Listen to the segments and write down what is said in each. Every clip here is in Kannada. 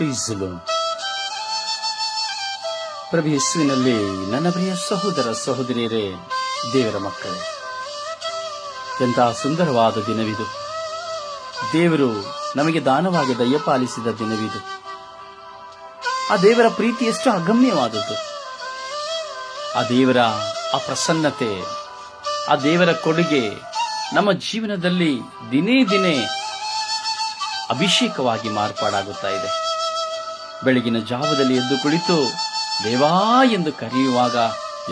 ಪ್ರೀಸಲು ಪ್ರಭು ಯೇಸುವಿನಲ್ಲಿ ನನ್ನ ಪ್ರಿಯ ಸಹೋದರ ಸಹೋದರಿಯರೇ, ದೇವರ ಮಕ್ಕಳೇ ಎಂತಹ ಸುಂದರವಾದ ದಿನವಿದು. ದೇವರು ನಮಗೆ ದಾನವಾಗಿ ದಯಪಾಲಿಸಿದ ದಿನವಿದು. ಆ ದೇವರ ಪ್ರೀತಿ ಎಷ್ಟು ಅಗಮ್ಯವಾದದ್ದು. ಆ ದೇವರ ಆ ಪ್ರಸನ್ನತೆ, ಆ ದೇವರ ಕೊಡುಗೆ ನಮ್ಮ ಜೀವನದಲ್ಲಿ ದಿನೇ ದಿನೇ ಅಭಿಷೇಕವಾಗಿ ಮಾರ್ಪಾಡಾಗುತ್ತಾ ಇದೆ. ಬೆಳಗಿನ ಜಾವದಲ್ಲಿ ಎದ್ದು ಕುಳಿತು, ದೇವಾ ಎಂದು ಕರೆಯುವಾಗ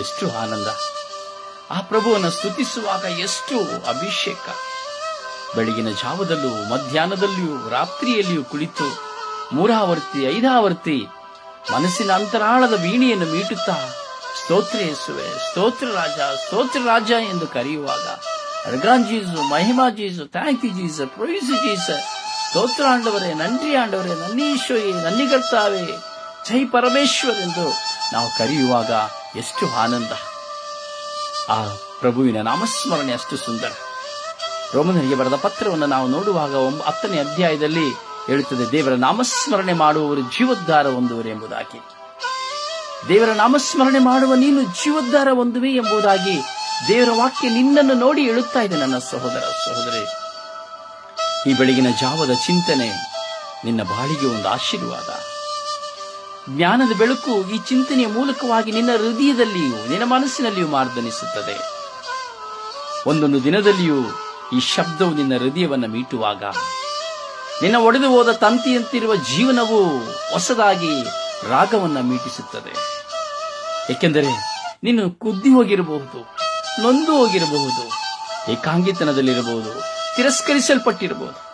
ಎಷ್ಟು ಆನಂದ. ಆ ಪ್ರಭುವನ್ನು ಸ್ತುತಿಸುವಾಗ ಎಷ್ಟು ಅಭಿಷೇಕ. ಬೆಳಗಿನ ಜಾವದಲ್ಲೂ, ಮಧ್ಯಾಹ್ನದಲ್ಲಿಯೂ, ರಾತ್ರಿಯಲ್ಲಿಯೂ ಕುಳಿತು, ಮೂರಾವರ್ತಿ, ಐದಾವರ್ತಿ, ಮನಸ್ಸಿನ ಅಂತರಾಳದ ವೀಣೆಯನ್ನು ಮೀಟುತ್ತಾ, ಸ್ತೋತ್ರ ಎಸುವೆ ಸ್ತೋತ್ರ ರಾಜ ಸ್ತೋತ್ರ ರಾಜ ಎಂದು ಕರೆಯುವಾಗ, ಅರ್ಗಾನ್ ಜೀಸು, ಮಹಿಮಾ ಜೀಸು, ಥ್ಯಾಂಕ್ ಯು ಜೀಸ ಪ್ರೊಯ್ಸು ಜೀಸ ಸ್ತೋತ್ರ ಆಂಡವರೇ, ನನ್ರಿ ಆಂಡವರೇ ನನ್ನೀಶ್ವರಿ ನನ್ನಿಗರ್ತಾವೆ ಜೈ ಪರಮೇಶ್ವರ್ ಎಂದು ನಾವು ಕರೆಯುವಾಗ ಎಷ್ಟು ಆನಂದ. ಆ ಪ್ರಭುವಿನ ನಾಮಸ್ಮರಣೆ ಅಷ್ಟು ಸುಂದರ. ರೋಮನರಿಗೆ ಬರೆದ ಪತ್ರವನ್ನು ನಾವು ನೋಡುವಾಗ ಹತ್ತನೇ ಅಧ್ಯಾಯದಲ್ಲಿ ಹೇಳುತ್ತದೆ, ದೇವರ ನಾಮಸ್ಮರಣೆ ಮಾಡುವವರು ಜೀವೋದ್ಧಾರ ಹೊಂದುವರು ಎಂಬುದಾಗಿ. ದೇವರ ನಾಮಸ್ಮರಣೆ ಮಾಡುವ ನೀನು ಜೀವೋದ್ಧಾರ ಹೊಂದುವೆ ಎಂಬುದಾಗಿ ದೇವರ ವಾಕ್ಯ ನಿನ್ನನ್ನು ನೋಡಿ ಹೇಳುತ್ತಾ ಇದೆ ನನ್ನ ಸಹೋದರ, ಸಹೋದರಿ. ಈ ಬೆಳಗಿನ ಜಾವದ ಚಿಂತನೆ ನಿನ್ನ ಬಾಳಿಗೆ ಒಂದು ಆಶೀರ್ವಾದ. ಜ್ಞಾನದ ಬೆಳಕು ಈ ಚಿಂತನೆಯ ಮೂಲಕವಾಗಿ ನಿನ್ನ ಹೃದಯದಲ್ಲಿಯೂ, ನಿನ್ನ ಮನಸ್ಸಿನಲ್ಲಿಯೂ ಮಾರ್ದನಿಸುತ್ತದೆ. ಒಂದೊಂದು ದಿನದಲ್ಲಿಯೂ ಈ ಶಬ್ದವು ನಿನ್ನ ಹೃದಯವನ್ನು ಮೀಟುವಾಗ, ನಿನ್ನ ಒಡೆದು ಹೋದ ತಂತಿಯಂತಿರುವ ಜೀವನವು ಹೊಸದಾಗಿ ರಾಗವನ್ನು ಮೀಟಿಸುತ್ತದೆ. ಏಕೆಂದರೆ ನೀನು ಕುದ್ದಿ ಹೋಗಿರಬಹುದು, ನೊಂದು ಹೋಗಿರಬಹುದು, ಏಕಾಂಗಿತನದಲ್ಲಿರಬಹುದು ತಿರಸ್ಕರಿಸಲ್ಪಟ್ಟಿರಬಹುದು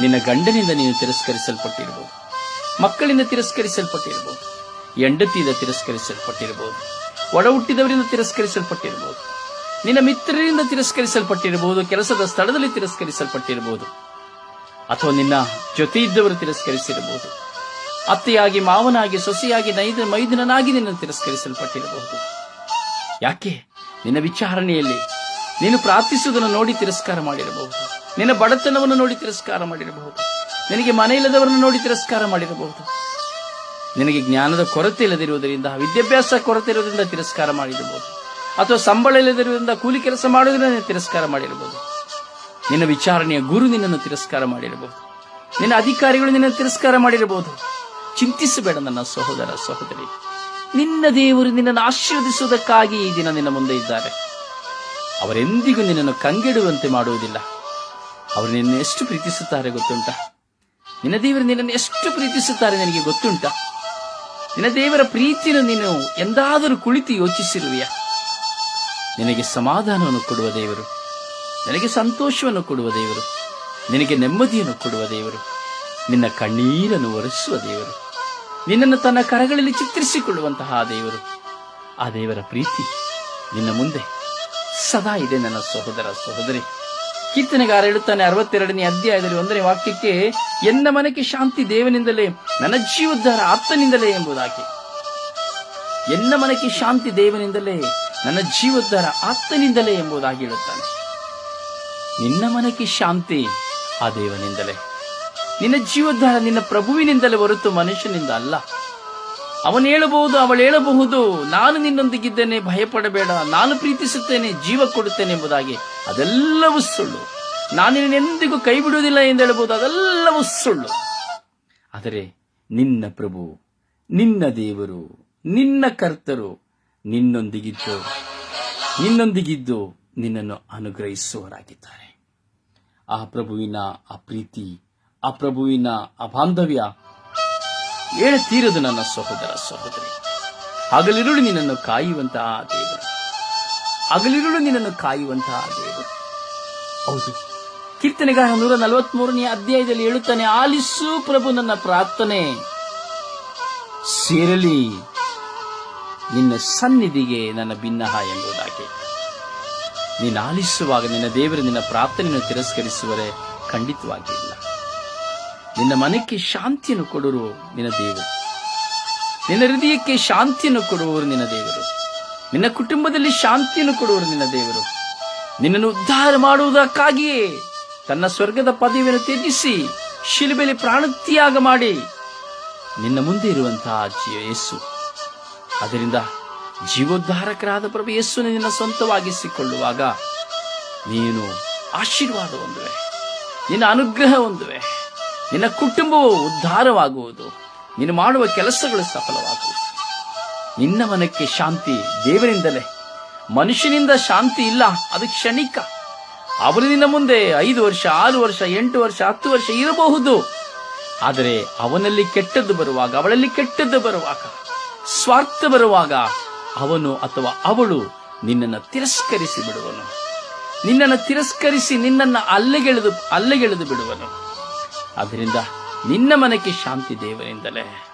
ನಿನ್ನ ಗಂಡನಿಂದ ನೀನು ತಿರಸ್ಕರಿಸಲ್ಪಟ್ಟಿರಬಹುದು ಮಕ್ಕಳಿಂದ ತಿರಸ್ಕರಿಸಲ್ಪಟ್ಟಿರಬಹುದು ಹೆಂಡತಿಯಿಂದ ತಿರಸ್ಕರಿಸಲ್ಪಟ್ಟಿರಬಹುದು ಒಡ ಹುಟ್ಟಿದವರಿಂದ ತಿರಸ್ಕರಿಸಲ್ಪಟ್ಟಿರಬಹುದು ನಿನ್ನ ಮಿತ್ರರಿಂದ ತಿರಸ್ಕರಿಸಲ್ಪಟ್ಟಿರಬಹುದು ಕೆಲಸದ ಸ್ಥಳದಲ್ಲಿ ತಿರಸ್ಕರಿಸಲ್ಪಟ್ಟಿರಬಹುದು ಅಥವಾ ನಿನ್ನ ಜೊತೆ ಇದ್ದವರು ತಿರಸ್ಕರಿಸಿರಬಹುದು ಅತ್ತೆಯಾಗಿ, ಮಾವನಾಗಿ, ಸೊಸೆಯಾಗಿ ನೈದ ಮೈದನನಾಗಿ ನಿನ್ನ ತಿರಸ್ಕರಿಸಲ್ಪಟ್ಟಿರಬಹುದು ಯಾಕೆ? ನಿನ್ನ ವಿಚಾರಣೆಯಲ್ಲಿ ನೀನು ಪ್ರಾರ್ಥಿಸುವುದನ್ನು ನೋಡಿ ತಿರಸ್ಕಾರ ಮಾಡಿರಬಹುದು ನಿನ್ನ ಬಡತನವನ್ನು ನೋಡಿ ತಿರಸ್ಕಾರ ಮಾಡಿರಬಹುದು. ನಿನಗೆ ಮನೆ ಇಲ್ಲದವರನ್ನು ನೋಡಿ ತಿರಸ್ಕಾರ ಮಾಡಿರಬಹುದು. ನಿನಗೆ ಜ್ಞಾನದ ಕೊರತೆ ಇಲ್ಲದಿರುವುದರಿಂದ, ವಿದ್ಯಾಭ್ಯಾಸ ಕೊರತೆ ಇರುವುದರಿಂದ ತಿರಸ್ಕಾರ ಮಾಡಿರಬಹುದು. ಅಥವಾ ಸಂಬಳ ಇಲ್ಲದಿರುವುದರಿಂದ ಕೂಲಿ ಕೆಲಸ ಮಾಡುವುದರಿಂದ ತಿರಸ್ಕಾರ ಮಾಡಿರಬಹುದು. ನಿನ್ನ ವಿಚಾರಣೆಯ ಗುರು ನಿನ್ನನ್ನು ತಿರಸ್ಕಾರ ಮಾಡಿರಬಹುದು. ನಿನ್ನ ಅಧಿಕಾರಿಗಳು ನಿನ್ನನ್ನು ತಿರಸ್ಕಾರ ಮಾಡಿರಬಹುದು. ಚಿಂತಿಸಬೇಡ ನನ್ನ ಸಹೋದರ, ಸಹೋದರಿ. ನಿನ್ನ ದೇವರು ನಿನ್ನನ್ನು ಆಶೀರ್ವದಿಸುವುದಕ್ಕಾಗಿ ಈ ದಿನ ನಿನ್ನ ಮುಂದೆ ಇದ್ದಾರೆ. ಅವರೆಂದಿಗೂ ನಿನ್ನನ್ನು ಕಂಗೆಡುವಂತೆ ಮಾಡುವುದಿಲ್ಲ. ಅವರು ನಿನ್ನ ಎಷ್ಟು ಪ್ರೀತಿಸುತ್ತಾರೆ ಗೊತ್ತುಂಟ? ನಿನ್ನ ದೇವರು ನಿನ್ನನ್ನು ಎಷ್ಟು ಪ್ರೀತಿಸುತ್ತಾರೆ ನಿನಗೆ ಗೊತ್ತುಂಟ? ನಿನ್ನ ದೇವರ ಪ್ರೀತಿಯನ್ನು ನೀನು ಎಂದಾದರೂ ಕುಳಿತು ಯೋಚಿಸಿರುವೆಯ? ನಿನಗೆ ಸಮಾಧಾನವನ್ನು ಕೊಡುವ ದೇವರು, ನಿನಗೆ ಸಂತೋಷವನ್ನು ಕೊಡುವ ದೇವರು, ನಿನಗೆ ನೆಮ್ಮದಿಯನ್ನು ಕೊಡುವ ದೇವರು, ನಿನ್ನ ಕಣ್ಣೀರನ್ನು ಒರೆಸುವ ದೇವರು, ನಿನ್ನನ್ನು ತನ್ನ ಕರಗಳಲ್ಲಿ ಚಿತ್ರಿಸಿಕೊಳ್ಳುವಂತಹ ದೇವರು, ಆ ದೇವರ ಪ್ರೀತಿ ನಿನ್ನ ಮುಂದೆ ಸದಾ ಇದೆ ನನ್ನ ಸಹೋದರ ಸಹೋದರಿ. ಕೀರ್ತನೆಗಾರ ಹೇಳುತ್ತಾನೆ ಅರವತ್ತೆರಡನೇ ಅಧ್ಯಾಯದಲ್ಲಿ ಒಂದನೇ ವಾಕ್ಯಕ್ಕೆ, ಎನ್ನ ಮನಕ್ಕೆ ಶಾಂತಿ ದೇವನಿಂದಲೇ, ನನ್ನ ಜೀವೋದ್ಧಾರ ಆತನಿಂದಲೇ ಎಂಬುದಾಗಿ ಎನ್ನ ಮನಕ್ಕೆ ಶಾಂತಿ ದೇವನಿಂದಲೇ, ನನ್ನ ಜೀವೋದ್ಧಾರ ಆತನಿಂದಲೇ ಎಂಬುದಾಗಿ ಹೇಳುತ್ತಾನೆ. ನಿನ್ನ ಮನಕ್ಕೆ ಶಾಂತಿ ಆ ದೇವನಿಂದಲೇ. ನಿನ್ನ ಜೀವೋದ್ಧಾರ ನಿನ್ನ ಪ್ರಭುವಿನಿಂದಲೇ ಹೊರತು ಮನುಷ್ಯನಿಂದ ಅಲ್ಲ. ಅವನು ಹೇಳಬಹುದು, ಅವಳು ಹೇಳಬಹುದು, ನಾನು ನಿನ್ನೊಂದಿಗಿದ್ದೇನೆ, ಭಯಪಡಬೇಡ, ನಾನು ಪ್ರೀತಿಸುತ್ತೇನೆ, ಜೀವ ಕೊಡುತ್ತೇನೆ ಎಂಬುದಾಗಿ. ಅದೆಲ್ಲವೂ ಸುಳ್ಳು. ನಾನು ಎಂದಿಗೂ ಕೈ ಬಿಡುವುದಿಲ್ಲ ಎಂದು ಹೇಳಬಹುದು, ಅದೆಲ್ಲವೂ ಸುಳ್ಳು. ಆದರೆ ನಿನ್ನ ಪ್ರಭು, ನಿನ್ನ ದೇವರು, ನಿನ್ನ ಕರ್ತರು ನಿನ್ನೊಂದಿಗಿದ್ದು ನಿನ್ನೊಂದಿಗಿದ್ದು ನಿನ್ನನ್ನು ಅನುಗ್ರಹಿಸುವರಾಗಿದ್ದಾರೆ ಆ ಪ್ರಭುವಿನ ಆ ಪ್ರೀತಿ, ಆ ಪ್ರಭುವಿನ ಆ ಬಾಂಧವ್ಯ ಹೇಳ್ತೀರದು ನನ್ನ ಸಹೋದರ ಸಹೋದರಿ. ಹಗಲಿರುಳು ನಿನ್ನನ್ನು ಕಾಯುವಂತಹ ಹಗಲಿರುಳು ನಿನ್ನನ್ನು ಕಾಯುವಂತಹ ದೇವರು ಹೌದು. ಕೀರ್ತನೆಗಾರ ನೂರ ನಲವತ್ಮೂರನೇ ಅಧ್ಯಾಯದಲ್ಲಿ ಹೇಳುತ್ತಾನೆ ಆಲಿಸು ಪ್ರಭು ನನ್ನ ಪ್ರಾರ್ಥನೆ. ಸೇರಲಿ. ನಿನ್ನ ಸನ್ನಿಧಿಗೆ ನನ್ನ ಭಿನ್ನಹ ಎಂಬುದಾಗಿ. ನೀನು ಆಲಿಸುವಾಗ ನಿನ್ನ ದೇವರು ನಿನ್ನ ಪ್ರಾರ್ಥನೆಯನ್ನು ತಿರಸ್ಕರಿಸುವರೆ ಖಂಡಿತವಾಗಿ ಇಲ್ಲ. ನಿನ್ನ ಮನಕ್ಕೆ ಶಾಂತಿಯನ್ನು ಕೊಡುವರು ನಿನ್ನ ದೇವರು. ನಿನ್ನ ಹೃದಯಕ್ಕೆ ಶಾಂತಿಯನ್ನು ಕೊಡುವವರು ನಿನ್ನ ದೇವರು. ನಿನ್ನ ಕುಟುಂಬದಲ್ಲಿ ಶಾಂತಿಯನ್ನು ಕೊಡುವರು ನಿನ್ನ ದೇವರು. ನಿನ್ನನ್ನು ಉದ್ಧಾರ ಮಾಡುವುದಕ್ಕಾಗಿಯೇ ತನ್ನ ಸ್ವರ್ಗದ ಪದವಿಯನ್ನು ತ್ಯಜಿಸಿ ಶಿಲುಬೆಯಲ್ಲಿ ಪ್ರಾಣತ್ಯಾಗ ಮಾಡಿ ನಿನ್ನ ಮುಂದೆ ಇರುವಂತಹ ಯೇಸು. ಅದರಿಂದ ಜೀವೋದ್ಧಾರಕರಾದ ಪ್ರಭು ಯೇಸು ನಿನ್ನ ಸ್ವಂತವಾಗಿಸಿಕೊಳ್ಳುವಾಗ ನೀನು ಆಶೀರ್ವಾದ ಹೊಂದುವೆ. ನಿನ್ನ ಅನುಗ್ರಹ ಹೊಂದುವೆ. ನಿನ್ನ ಕುಟುಂಬವು ಉದ್ಧಾರವಾಗುವುದು. ನೀನು ಮಾಡುವ ಕೆಲಸಗಳು ಸಫಲವಾಗುವುದು. ನಿನ್ನ ಮನಕ್ಕೆ ಶಾಂತಿ ದೇವರಿಂದಲೇ. ಮನುಷ್ಯನಿಂದ ಶಾಂತಿ ಇಲ್ಲ, ಅದು ಕ್ಷಣಿಕ. ಅವನು ನಿನ್ನ ಮುಂದೆ ಐದು ವರ್ಷ, ಆರು ವರ್ಷ, ಎಂಟು ವರ್ಷ, ಹತ್ತು ವರ್ಷ ಇರಬಹುದು. ಆದರೆ ಅವನಲ್ಲಿ ಕೆಟ್ಟದ್ದು ಬರುವಾಗ, ಅವಳಲ್ಲಿ ಕೆಟ್ಟದ್ದು ಬರುವಾಗ, ಸ್ವಾರ್ಥ ಬರುವಾಗ ಅವನು ಅಥವಾ ಅವಳು ನಿನ್ನನ್ನು ತಿರಸ್ಕರಿಸಿ ಬಿಡುವನು. ನಿನ್ನನ್ನು ತಿರಸ್ಕರಿಸಿ ನಿನ್ನನ್ನು ಅಲ್ಲೆಗೆಳೆದು ಅಲ್ಲೆಗೆಳೆದು ಬಿಡುವನು. ಅದರಿಂದ ನಿನ್ನ ಮನಕ್ಕೆ ಶಾಂತಿ ದೇವರಿಂದಲೇ.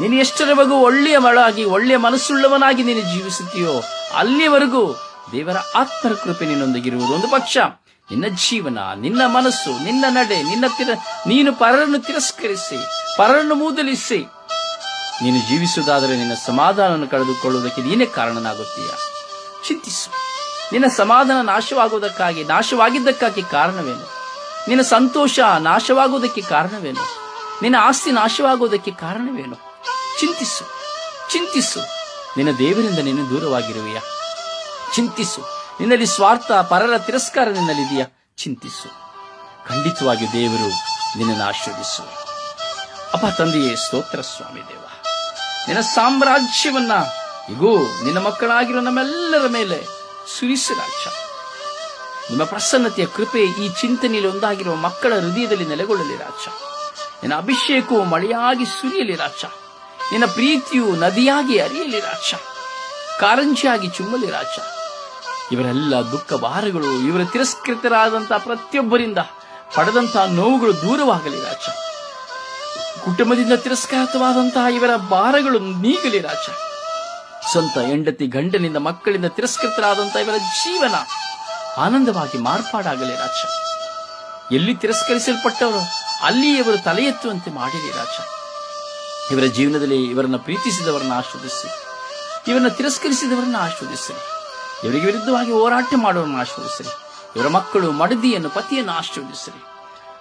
ನೀನು ಎಷ್ಟರವರೆಗೂ ಒಳ್ಳೆಯ ಮಳಾಗಿ ಒಳ್ಳೆಯ ಮನಸ್ಸುಳ್ಳವನಾಗಿ ನೀನು ಜೀವಿಸುತ್ತೀಯೋ ಅಲ್ಲಿಯವರೆಗೂ ದೇವರ ಆತ್ಮರ ಕೃಪೆ ನಿನ್ನೊಂದಿಗಿರುವುದು ಒಂದು ಪಕ್ಷ. ನಿನ್ನ ಜೀವನ, ನಿನ್ನ ಮನಸ್ಸು, ನಿನ್ನ ನಡೆ, ನಿನ್ನ ತಿರ, ನೀನು ಪರರನ್ನು ತಿರಸ್ಕರಿಸಿ, ಪರರನ್ನು ಮೂದಲಿಸಿ, ನೀನು ಜೀವಿಸುವುದಾದರೆ ನಿನ್ನ ಸಮಾಧಾನವನ್ನು ಕಳೆದುಕೊಳ್ಳುವುದಕ್ಕೆ ನೀನೇ ಕಾರಣನಾಗುತ್ತೀಯ. ಚಿಂತಿಸು. ನಿನ್ನ ಸಮಾಧಾನ ನಾಶವಾಗುವುದಕ್ಕಾಗಿ, ನಾಶವಾಗಿದ್ದಕ್ಕಾಗಿ ಕಾರಣವೇನು? ನಿನ್ನ ಸಂತೋಷ ನಾಶವಾಗುವುದಕ್ಕೆ ಕಾರಣವೇನು? ನಿನ್ನ ಆಸ್ತಿ ನಾಶವಾಗುವುದಕ್ಕೆ ಕಾರಣವೇನು? ಚಿಂತಿಸು ಚಿಂತಿಸು. ನಿನ್ನ ದೇವರಿಂದ ನೀನು ದೂರವಾಗಿರುವೆಯ? ಚಿಂತಿಸು. ನಿನ್ನಲ್ಲಿ ಸ್ವಾರ್ಥ, ಪರರ, ತಿರಸ್ಕಾರ ನಿನ್ನಲ್ಲಿದೆಯಾ? ಚಿಂತಿಸು. ಖಂಡಿತವಾಗಿ ದೇವರು ನಿನ್ನನ್ನು ಆಶೀರ್ವದಿಸು ಅಪ ತಂದೆಯೇ, ಸ್ತೋತ್ರ ಸ್ವಾಮಿ ದೇವ. ನಿನ್ನ ಸಾಮ್ರಾಜ್ಯವನ್ನ, ಇಗೋ, ನಿನ್ನ ಮಕ್ಕಳಾಗಿರೋ ನಮ್ಮೆಲ್ಲರ ಮೇಲೆ ಸುರಿಸಿ ರಾಜ. ನಿಮ್ಮ ಪ್ರಸನ್ನತೆಯ ಕೃಪೆ ಈ ಚಿಂತನೆಯಲ್ಲಿ ಒಂದಾಗಿರುವ ಮಕ್ಕಳ ಹೃದಯದಲ್ಲಿ ನೆಲೆಗೊಳ್ಳಲಿ ರಾಜ. ನಿನ್ನ ಅಭಿಷೇಕವು ಮಳೆಯಾಗಿ ಸುರಿಯಲಿ ರಾಜ. ನಿನ್ನ ಪ್ರೀತಿಯು ನದಿಯಾಗಿ ಅರಿಯಲಿ ರಾಜ. ಕಾರಂಜಿಯಾಗಿ ಚುಮ್ಮಲಿ ರಾಜ. ಇವರೆಲ್ಲ ದುಃಖ ಭಾರಗಳು ಇವರ ತಿರಸ್ಕೃತರಾದಂತಹ ಪ್ರತಿಯೊಬ್ಬರಿಂದ ಪಡೆದಂತಹ ನೋವುಗಳು ದೂರವಾಗಲಿ ರಾಜ. ಕುಟುಂಬದಿಂದ ತಿರಸ್ಕೃತವಾದಂತಹ ಇವರ ಭಾರಗಳು ನೀಗಲಿ ರಾಜ. ಸ್ವಂತ ಹೆಂಡತಿ ಗಂಡನಿಂದ ಮಕ್ಕಳಿಂದ ತಿರಸ್ಕೃತರಾದಂತಹ ಇವರ ಜೀವನ ಆನಂದವಾಗಿ ಮಾರ್ಪಾಡಾಗಲಿ ರಾಜ. ಎಲ್ಲಿ ತಿರಸ್ಕರಿಸಲ್ಪಟ್ಟವರು ಅಲ್ಲಿ ಇವರು ತಲೆ ಎತ್ತುವಂತೆ ಮಾಡಿರಿ ರಾಜ. ಇವರ ಜೀವನದಲ್ಲಿ ಇವರನ್ನು ಪ್ರೀತಿಸಿದವರನ್ನ ಆಶ್ವದಿಸಿ ಇವರನ್ನ ತಿರಸ್ಕರಿಸಿದವರನ್ನ ಆಶ್ವದಿಸಲಿ ಇವರಿಗೆ ವಿರುದ್ಧವಾಗಿ ಹೋರಾಟ ಮಾಡುವವರನ್ನು ಆಶ್ವದಿಸಲಿ ಇವರ ಮಕ್ಕಳು ಮಡದಿಯನ್ನು, ಪತಿಯನ್ನು ಆಶೀರ್ವದಿಸಿರಿ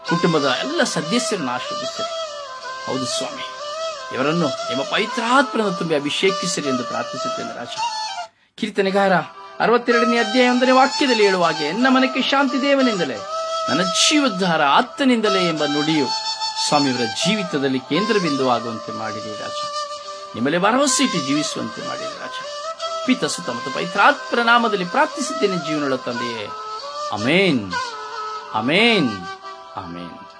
ಕುಟುಂಬದ ಎಲ್ಲ ಸದಸ್ಯರನ್ನು ಆಶ್ರದಿಸಲಿ ಹೌದು ಸ್ವಾಮಿ, ಇವರನ್ನು ನಿಮ್ಮ ಪವಿತ್ರಾತ್ಮನ ತುಂಬಿ ಅಭಿಷೇಕಿಸಿರಿ ಎಂದು ಪ್ರಾರ್ಥಿಸುತ್ತೇನೆ ರಾಜ. ಕೀರ್ತನೆಗಾರ ಅರವತ್ತೆರಡನೇ ಅಧ್ಯಾಯ ಒಂದನೇ ವಾಕ್ಯದಲ್ಲಿ ಹೇಳುವಾಗೆ ಎನ್ನ ಮನಕ್ಕೆ ಶಾಂತಿ ದೇವನಿಂದಲೇ, ನನ್ನ ಜೀವೋದ್ಧಾರ ಆತ್ತನಿಂದಲೇ ಎಂಬ ನುಡಿಯು ಸ್ವಾಮಿಯವರ ಜೀವಿತದಲ್ಲಿ ಕೇಂದ್ರ ಬಿಂದುವಾಗುವಂತೆ ಮಾಡಿದೆ ರಾಜ. ನಿಮ್ಮಲ್ಲಿ ಭರವಸೆ ಇಟ್ಟು ಜೀವಿಸುವಂತೆ ಮಾಡಿರಿ ರಾಜ. ಪಿತ, ಸುತ ಮತ್ತು ಪೈತ್ರಾತ್ಮರ ನಾಮದಲ್ಲಿ ಪ್ರಾರ್ಥಿಸಿದ್ದೇನೆ ಜೀವನಗಳ ತಂದೆಯೇ. ಅಮೇನ್. ಅಮೇನ್. ಅಮೇನ್.